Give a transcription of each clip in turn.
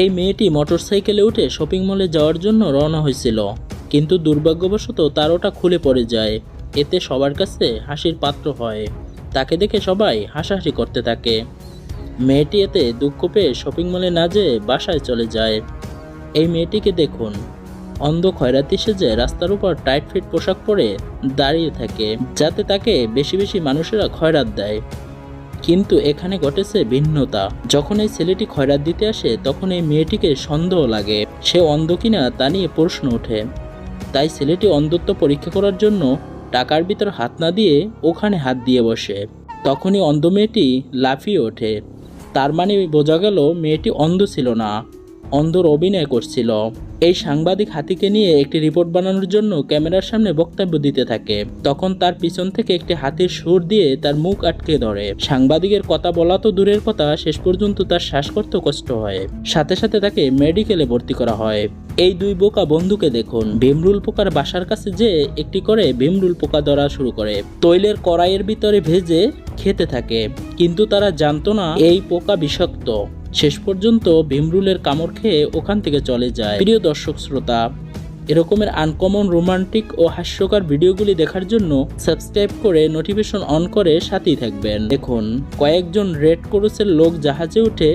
এই মেয়েটি মোটরসাইকেলে উঠে শপিং মলে যাওয়ার জন্য রওনা হয়েছিল। কিন্তু দুর্ভাগ্যবশত তার ওটা খুলে পড়ে যায়। এতে সবার কাছে হাসির পাত্র হয়। তাকে দেখে সবাই হাসাহাসি করতে থাকে। মেয়েটি এতে দুঃখ পেয়ে শপিং মলে না যেয়ে বাসায় চলে যায়। এই মেয়েটিকে দেখুন। অন্ধ খয়রাতি সেজে রাস্তার উপর টাইট ফিট পোশাক পরে দাঁড়িয়ে থাকে, যাতে তাকে বেশি বেশি মানুষেরা খয়রাত দেয়। কিন্তু এখানে ঘটেছে ভিন্নতা। যখন এই ছেলেটি খয়রাত দিতে আসে, তখন এই মেয়েটিকে সন্দেহ লাগে। সে অন্ধ কিনা তা নিয়ে প্রশ্ন ওঠে। তাই ছেলেটি অন্ধত্ব পরীক্ষা করার জন্য টাকার ভিতর হাত না দিয়ে ওখানে হাত দিয়ে বসে। তখনই অন্ধ মেয়েটি লাফিয়ে ওঠে। তার মানে বোঝা গেল মেয়েটি অন্ধ ছিল না। অন্ধর অভিনয় করছিল। এই সাংবাদিক হাতিকে নিয়ে একটি রিপোর্ট বানানোর জন্য ক্যামেরার সামনে বক্তব্য দিতে থাকে। তখন তার পিছন থেকে একটি হাতির সুর দিয়ে তার মুখ আটকে ধরে। সাংবাদিকের কথা বলা তো দূরের কথা, শেষ পর্যন্ত তার শ্বাস করতে কষ্ট হয়। সাথে সাথে তাকে মেডিকেলে ভর্তি করা হয়। এই দুই বোকা বন্ধুকে দেখুন। ভীমরুল পোকার বাসার কাছে যে একটি করে ভীমরুল পোকা ধরা শুরু করে। তৈলের কড়াইয়ের ভিতরে ভেজে খেতে থাকে। কিন্তু তারা জানতো না, এই পোকা বিষাক্ত। শেষ পর্যন্ত ভীমরুলের কামড় খেয়ে ওখান থেকে চলে যায়। প্রিয় দর্শক শ্রোতা, এরকমের আনকমন রোমান্টিক ও হাস্যকর ভিডিওগুলি দেখার জন্য সাবস্ক্রাইব করে নোটিফিকেশন অন করে সাথেই থাকবেন। দেখুন, কয়েকজন রেড ক্রসের লোক জাহাজে উঠে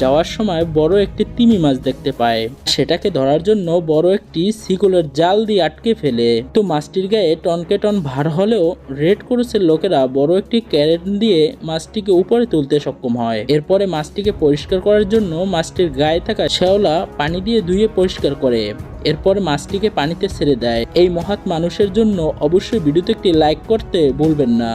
যাওয়ার সময় বড় একটি তিমি মাছ দেখতে পায়। সেটাকে ধরার জন্য বড় একটি শিকলের জাল দিয়ে আটকে ফেলে। তো মাছটির গায়ে টনকে টন ভার হলেও রেড ক্রসের লোকেরা বড় একটি ক্যারেট দিয়ে মাছটিকে উপরে তুলতে সক্ষম হয়। এরপরে মাছটিকে পরিষ্কার করার জন্য মাছটির গায়ে থাকা শ্যাওলা পানি দিয়ে ধুয়ে পরিষ্কার করে। এরপর মাছটিকে পানিতে ছেড়ে দেয়। এই মহৎ মানুষের জন্য অবশ্যই ভিডিওতে একটি লাইক করতে ভুলবেন না।